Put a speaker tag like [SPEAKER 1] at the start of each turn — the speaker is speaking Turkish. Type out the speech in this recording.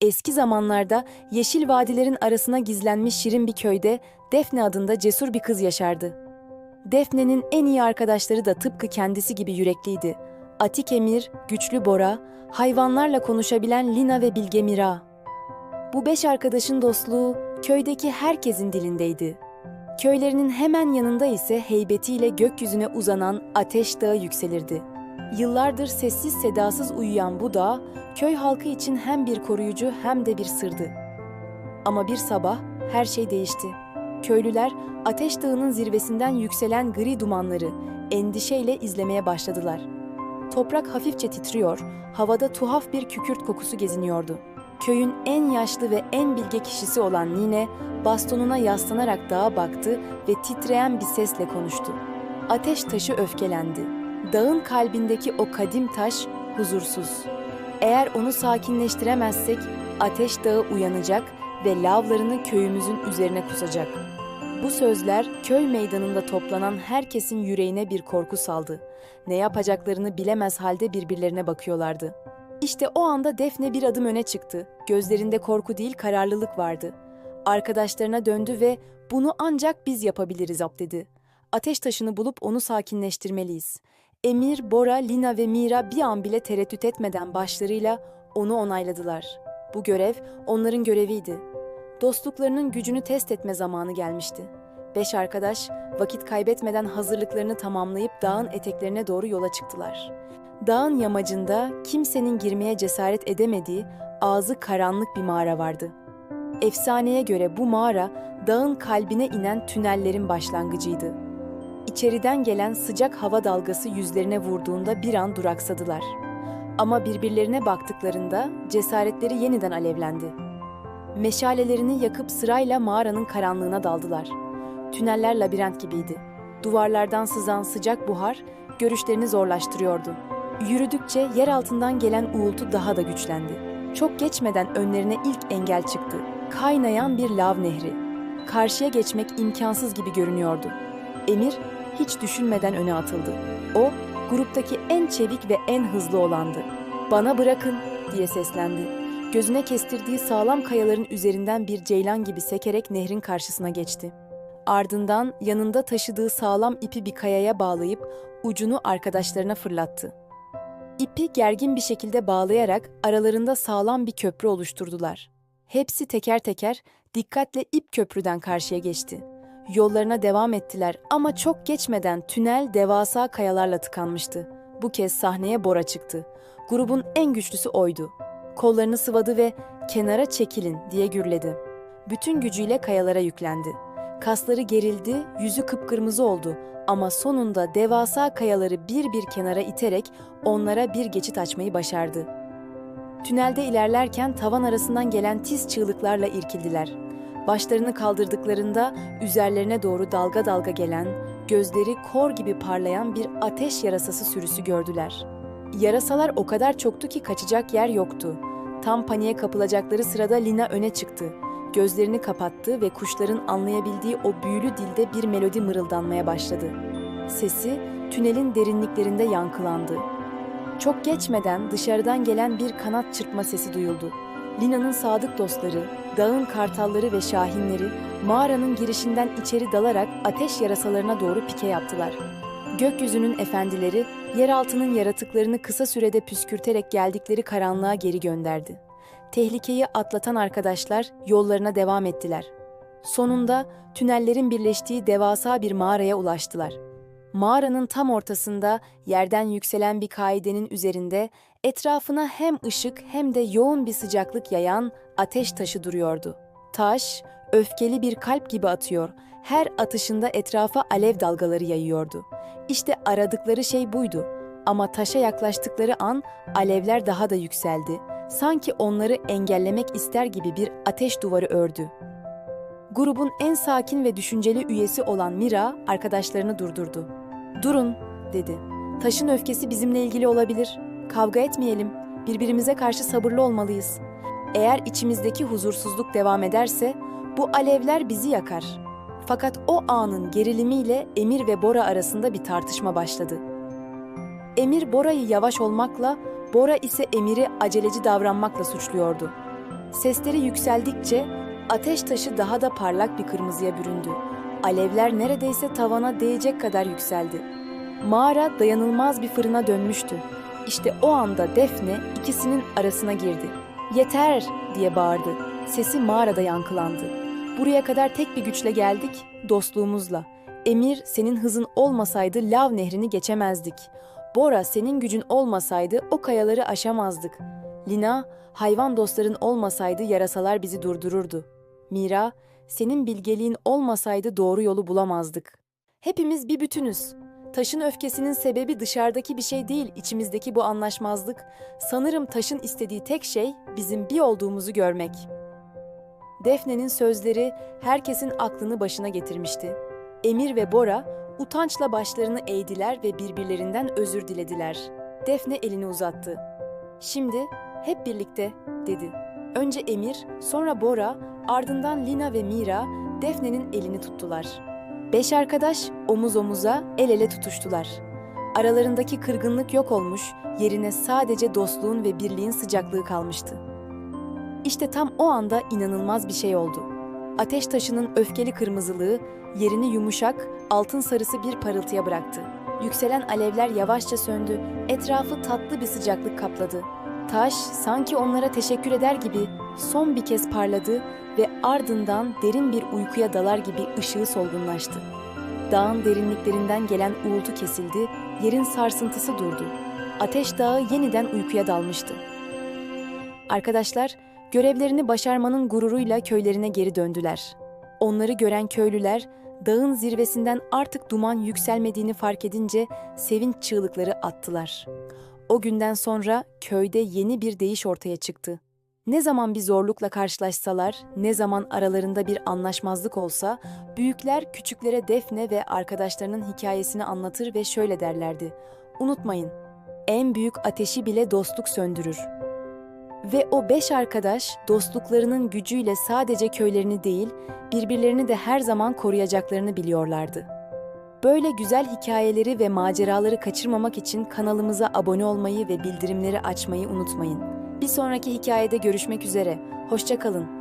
[SPEAKER 1] Eski zamanlarda yeşil vadilerin arasına gizlenmiş şirin bir köyde Defne adında cesur bir kız yaşardı. Defne'nin en iyi arkadaşları da tıpkı kendisi gibi yürekliydi. Atik Emir, güçlü Bora, hayvanlarla konuşabilen Lina ve Bilge Mira. Bu beş arkadaşın dostluğu köydeki herkesin dilindeydi. Köylerinin hemen yanında ise heybetiyle gökyüzüne uzanan Ateş Dağı yükselirdi. Yıllardır sessiz sedasız uyuyan bu dağ, köy halkı için hem bir koruyucu hem de bir sırdı. Ama bir sabah her şey değişti. Köylüler Ateş Dağı'nın zirvesinden yükselen gri dumanları endişeyle izlemeye başladılar. Toprak hafifçe titriyor, havada tuhaf bir kükürt kokusu geziniyordu. Köyün en yaşlı ve en bilge kişisi olan Nine, bastonuna yaslanarak dağa baktı ve titreyen bir sesle konuştu. Ateş taşı öfkelendi. Dağın kalbindeki o kadim taş huzursuz. Eğer onu sakinleştiremezsek Ateş Dağı uyanacak ve lavlarını köyümüzün üzerine kusacak. Bu sözler köy meydanında toplanan herkesin yüreğine bir korku saldı. Ne yapacaklarını bilemez halde birbirlerine bakıyorlardı. İşte o anda Defne bir adım öne çıktı. Gözlerinde korku değil kararlılık vardı. Arkadaşlarına döndü ve bunu ancak biz yapabiliriz ab dedi. Ateş taşını bulup onu sakinleştirmeliyiz. Emir, Bora, Lina ve Mira bir an bile tereddüt etmeden başlarıyla onu onayladılar. Bu görev onların göreviydi. Dostluklarının gücünü test etme zamanı gelmişti. Beş arkadaş vakit kaybetmeden hazırlıklarını tamamlayıp dağın eteklerine doğru yola çıktılar. Dağın yamacında kimsenin girmeye cesaret edemediği ağzı karanlık bir mağara vardı. Efsaneye göre bu mağara dağın kalbine inen tünellerin başlangıcıydı. İçeriden gelen sıcak hava dalgası yüzlerine vurduğunda bir an duraksadılar. Ama birbirlerine baktıklarında cesaretleri yeniden alevlendi. Meşalelerini yakıp sırayla mağaranın karanlığına daldılar. Tüneller labirent gibiydi. Duvarlardan sızan sıcak buhar görüşlerini zorlaştırıyordu. Yürüdükçe yer altından gelen uğultu daha da güçlendi. Çok geçmeden önlerine ilk engel çıktı. Kaynayan bir lav nehri. Karşıya geçmek imkansız gibi görünüyordu. Emir hiç düşünmeden öne atıldı. O, gruptaki en çevik ve en hızlı olandı. "Bana bırakın." diye seslendi. Gözüne kestirdiği sağlam kayaların üzerinden bir ceylan gibi sekerek nehrin karşısına geçti. Ardından yanında taşıdığı sağlam ipi bir kayaya bağlayıp ucunu arkadaşlarına fırlattı. İpi gergin bir şekilde bağlayarak aralarında sağlam bir köprü oluşturdular. Hepsi teker teker dikkatle ip köprüden karşıya geçti. Yollarına devam ettiler ama çok geçmeden tünel devasa kayalarla tıkanmıştı. Bu kez sahneye Bora çıktı. Grubun en güçlüsü oydu. Kollarını sıvadı ve "Kenara çekilin." diye gürledi. Bütün gücüyle kayalara yüklendi. Kasları gerildi, yüzü kıpkırmızı oldu ama sonunda devasa kayaları bir bir kenara iterek onlara bir geçit açmayı başardı. Tünelde ilerlerken tavan arasından gelen tiz çığlıklarla irkildiler. Başlarını kaldırdıklarında üzerlerine doğru dalga dalga gelen, gözleri kor gibi parlayan bir ateş yarasası sürüsü gördüler. Yarasalar o kadar çoktu ki kaçacak yer yoktu. Tam paniğe kapılacakları sırada Lina öne çıktı. Gözlerini kapattı ve kuşların anlayabildiği o büyülü dilde bir melodi mırıldanmaya başladı. Sesi tünelin derinliklerinde yankılandı. Çok geçmeden dışarıdan gelen bir kanat çırpma sesi duyuldu. Lina'nın sadık dostları, dağın kartalları ve şahinleri mağaranın girişinden içeri dalarak ateş yarasalarına doğru pike yaptılar. Gökyüzünün efendileri yeraltının yaratıklarını kısa sürede püskürterek geldikleri karanlığa geri gönderdi. Tehlikeyi atlatan arkadaşlar yollarına devam ettiler. Sonunda tünellerin birleştiği devasa bir mağaraya ulaştılar. Mağaranın tam ortasında yerden yükselen bir kaidenin üzerinde etrafına hem ışık hem de yoğun bir sıcaklık yayan ateş taşı duruyordu. Taş öfkeli bir kalp gibi atıyor. Her atışında etrafa alev dalgaları yayıyordu. İşte aradıkları şey buydu. Ama taşa yaklaştıkları an alevler daha da yükseldi. Sanki onları engellemek ister gibi bir ateş duvarı ördü. Grubun en sakin ve düşünceli üyesi olan Mira arkadaşlarını durdurdu. "Durun." dedi. "Taşın öfkesi bizimle ilgili olabilir. Kavga etmeyelim. Birbirimize karşı sabırlı olmalıyız. Eğer içimizdeki huzursuzluk devam ederse bu alevler bizi yakar." Fakat o anın gerilimiyle Emir ve Bora arasında bir tartışma başladı. Emir Bora'yı yavaş olmakla, Bora ise Emir'i aceleci davranmakla suçluyordu. Sesleri yükseldikçe ateş taşı daha da parlak bir kırmızıya büründü. Alevler neredeyse tavana değecek kadar yükseldi. Mağara dayanılmaz bir fırına dönmüştü. İşte o anda Defne ikisinin arasına girdi. Yeter diye bağırdı. Sesi mağarada yankılandı. Buraya kadar tek bir güçle geldik, dostluğumuzla. Emir senin hızın olmasaydı Lav nehrini geçemezdik. Bora senin gücün olmasaydı o kayaları aşamazdık. Lina, hayvan dostların olmasaydı yarasalar bizi durdururdu. Mira, senin bilgeliğin olmasaydı doğru yolu bulamazdık. Hepimiz bir bütünüz. Taşın öfkesinin sebebi dışarıdaki bir şey değil, içimizdeki bu anlaşmazlık. Sanırım taşın istediği tek şey bizim bir olduğumuzu görmek. Defne'nin sözleri herkesin aklını başına getirmişti. Emir ve Bora utançla başlarını eğdiler ve birbirlerinden özür dilediler. Defne elini uzattı. Şimdi hep birlikte dedi. Önce Emir, sonra Bora, ardından Lina ve Mira Defne'nin elini tuttular. Beş arkadaş omuz omuza el ele tutuştular. Aralarındaki kırgınlık yok olmuş, yerine sadece dostluğun ve birliğin sıcaklığı kalmıştı. İşte tam o anda inanılmaz bir şey oldu. Ateş taşının öfkeli kırmızılığı yerini yumuşak, altın sarısı bir parıltıya bıraktı. Yükselen alevler yavaşça söndü, etrafı tatlı bir sıcaklık kapladı. Taş sanki onlara teşekkür eder gibi son bir kez parladı ve ardından derin bir uykuya dalar gibi ışığı solgunlaştı. Dağın derinliklerinden gelen uğultu kesildi, yerin sarsıntısı durdu. Ateş Dağı yeniden uykuya dalmıştı. Arkadaşlar, görevlerini başarmanın gururuyla köylerine geri döndüler. Onları gören köylüler, dağın zirvesinden artık duman yükselmediğini fark edince sevinç çığlıkları attılar. O günden sonra köyde yeni bir değiş ortaya çıktı. Ne zaman bir zorlukla karşılaşsalar, ne zaman aralarında bir anlaşmazlık olsa, büyükler küçüklere Defne ve arkadaşlarının hikayesini anlatır ve şöyle derlerdi. Unutmayın, en büyük ateşi bile dostluk söndürür. Ve o beş arkadaş dostluklarının gücüyle sadece köylerini değil, birbirlerini de her zaman koruyacaklarını biliyorlardı. Böyle güzel hikayeleri ve maceraları kaçırmamak için kanalımıza abone olmayı ve bildirimleri açmayı unutmayın. Bir sonraki hikayede görüşmek üzere. Hoşçakalın.